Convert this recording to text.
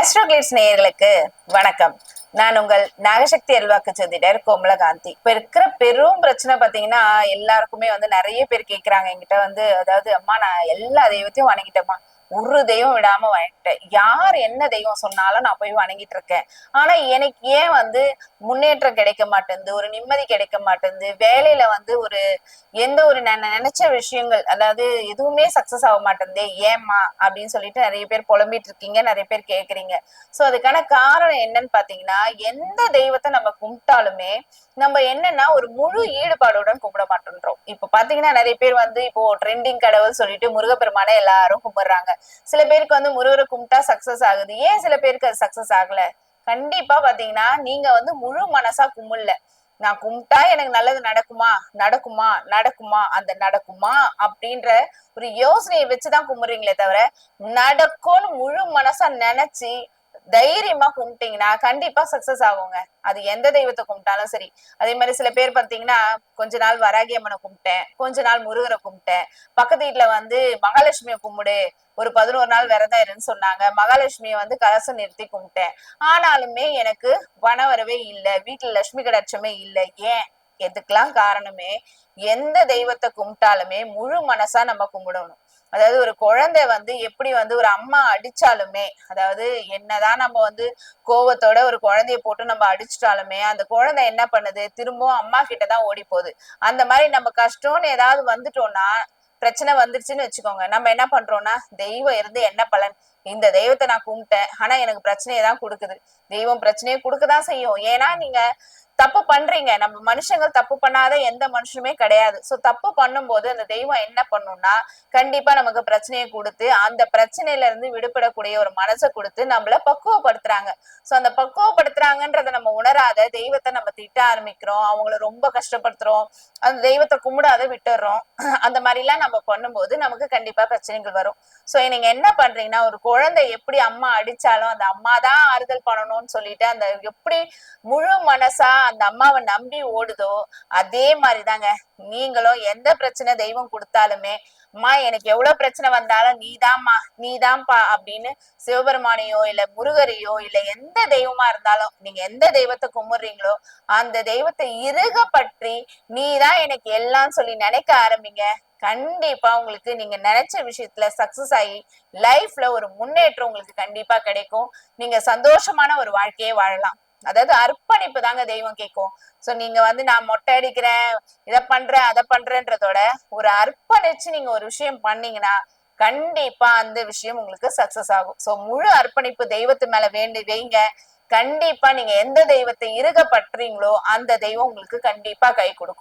ஆஸ்ட்ரோகிளிட்ஸ் நேயர்களுக்கு வணக்கம். நான் உங்கள் நாகசக்தி அல்வாக்கு சந்திடர் கோமலகாந்தி. இப்ப இருக்கிற பெரும் பிரச்சனை பாத்தீங்கன்னா எல்லாருக்குமே வந்து நிறைய பேர் கேக்குறாங்க. என்கிட்ட வந்து அதாவது அம்மா நான் எல்லா தெய்வத்தையும் வணங்கிட்டேம்மா. ஒரு தெய்வம் விடாம வணங்கிட்டேன் யார் என்ன தெய்வம் சொன்னாலும் நான் போய் வணங்கிட்டு இருக்கேன் ஆனா எனக்கு ஏன் வந்து முன்னேற்றம் கிடைக்க மாட்டேங்குது ஒரு நிம்மதி கிடைக்க மாட்டேங்குது வேலையில வந்து ஒரு எந்த ஒரு நினைச்ச விஷயங்கள் அதாவது எதுவுமே சக்சஸ் ஆக மாட்டேங்குதே ஏம்மா? அப்படின்னு சொல்லிட்டு நிறைய பேர் புலம்பிட்டு இருக்கீங்க நிறைய பேர் கேக்குறீங்க. சோ அதுக்கான காரணம் என்னன்னு பாத்தீங்கன்னா எந்த தெய்வத்தை நம்ம கும்பிட்டாலுமே நம்ம என்னன்னா ஒரு முழு ஈடுபாடுடன் கும்பிட மாட்டேன்றோம். இப்ப பாத்தீங்கன்னா நிறைய பேர் வந்து இப்போ ட்ரெண்டிங் கடவுள் சொல்லிட்டு முருகப்பெருமானை எல்லாரும் கும்பிடுறாங்க. சில பேருக்கு வந்து முருகரை கும்பிட்டா சக்சஸ் ஆகுது. ஏன் சில பேருக்கு அது சக்சஸ் ஆகல? கண்டிப்பா பாத்தீங்கன்னா நீங்க வந்து முழு மனசா கும்பிடல. நான் கும்பிட்டா எனக்கு நல்லது நடக்குமா? நடக்குமா? நடக்குமா? அந்த நடக்குமா? அப்படின்ற ஒரு யோசனையை வச்சுதான் கும்பிடுறீங்களே தவிர நடக்கும்னு முழு மனசா நினைச்சு தைரியமா கும்பிட்டீங்கன்னா கண்டிப்பா சக்சஸ் ஆகுங்க. அது எந்த தெய்வத்தை கும்பிட்டாலும் சரி. அதே மாதிரி சில பேர் பாத்தீங்கன்னா கொஞ்ச நாள் வராகி அம்மனை கும்பிட்டேன். கொஞ்ச நாள் முருகரை கும்பிட்டேன். பக்கத்து வீட்டுல வந்து மகாலட்சுமியை கும்பிடு. ஒரு பதினோரு நாள் விரதம் இருன்னு சொன்னாங்க. மகாலட்சுமியை வந்து கலசம் நிறுத்தி கும்பிட்டேன். ஆனாலுமே எனக்கு வனவரவே இல்லை. வீட்டுல லட்சுமி கடாட்சமே இல்லை. ஏன்? எதுக்கெல்லாம் காரணமே? எந்த தெய்வத்தை கும்பிட்டாலுமே முழு மனசா நம்ம கும்பிடணும். அதாவது ஒரு குழந்தை வந்து எப்படி வந்து ஒரு அம்மா அடிச்சாலுமே அதாவது என்னதான் நம்ம வந்து கோவத்தோட ஒரு குழந்தைய போட்டு நம்ம அடிச்சிட்டாலுமே அந்த குழந்தை என்ன பண்ணுது? திரும்பவும் அம்மா கிட்ட தான் ஓடி போகுது அந்த மாதிரி நம்ம கஷ்டம்னு ஏதாவது வந்துட்டோம்னா பிரச்சனை வந்துருச்சுன்னு வச்சுக்கோங்க. நம்ம என்ன பண்றோம்னா தெய்வம் இருந்து என்ன பலன் இந்த தெய்வத்தை நான் கும்பிட்டேன். ஆனா எனக்கு பிரச்சனையை தான் கொடுக்குது. தெய்வம் பிரச்சனையை கொடுக்கதான் செய்யும். ஏன்னா நீங்க தப்பு பண்றீங்க. நம்ம மனுஷங்கள் தப்பு பண்ணாத எந்த மனுஷனுமே கிடையாது. சோ தப்பு பண்ணும்போது அந்த தெய்வம் என்ன பண்ணும்னா கண்டிப்பா நமக்கு பிரச்சனையை கொடுத்து அந்த பிரச்சனையில இருந்து விடுபடக்கூடிய ஒரு மனசை கொடுத்து நம்மள பக்குவப்படுத்துறாங்க. சோ அந்த பக்குவப்படுத்துறாங்கன்றத நம்ம உணராத தெய்வத்தை நம்ம திட்ட ஆரம்பிக்கிறோம். அவங்கள ரொம்ப கஷ்டப்படுத்துறோம். அந்த தெய்வத்தை கும்பிடாத விட்டுறோம். அந்த மாதிரி எல்லாம் நம்ம பண்ணும்போது நமக்கு கண்டிப்பா பிரச்சனைகள் வரும். சோ நீங்க என்ன பண்றீங்கன்னா ஒரு குழந்தை எப்படி அம்மா அடிச்சாலும் அந்த அம்மா தான் ஆறுதல் பண்ணணும்னு சொல்லிட்டு அந்த எப்படி முழு மனசா அந்த அம்மாவை நம்பி ஓடுதோ அதே மாதிரிதாங்க. நீங்களும் எந்த பிரச்சனை தெய்வம் கொடுத்தாலுமே அம்மா எனக்கு எவ்வளவு பிரச்சனை வந்தாலும் நீதாம்மா நீதான்ப்பா அப்படின்னு சிவபெருமானையோ இல்ல முருகரையோ இல்ல எந்த தெய்வமா இருந்தாலும் நீங்க எந்த தெய்வத்தை கும்பிடுறீங்களோ அந்த தெய்வத்தை இறுக பற்றி நீதான் எனக்கு எல்லாம் சொல்லி நினைக்க ஆரம்பிங்க. கண்டிப்பா உங்களுக்கு நீங்க நினைச்ச விஷயத்துல சக்சஸ் ஆகி லைஃப்ல ஒரு முன்னேற்றம் உங்களுக்கு கண்டிப்பா கிடைக்கும். நீங்க சந்தோஷமான ஒரு வாழ்க்கையை வாழலாம். அதாவது அர்ப்பணிப்பு தாங்க தெய்வம் கேட்கும் சோ நீங்க வந்து நான் மொட்டை அடிக்கிறேன் இத பண்றேன் அதை பண்றேன்றதோட ஒரு அர்ப்பணிச்சு நீங்க ஒரு விஷயம் பண்ணீங்கன்னா கண்டிப்பா அந்த விஷயம் உங்களுக்கு சக்சஸ் ஆகும். சோ முழு அர்ப்பணிப்பு தெய்வத்து மேல வேண்டி வைங்க. கண்டிப்பா நீங்க எந்த தெய்வத்தை இருக பற்றீங்களோ அந்த தெய்வம் உங்களுக்கு கண்டிப்பா கை கொடுக்கும்.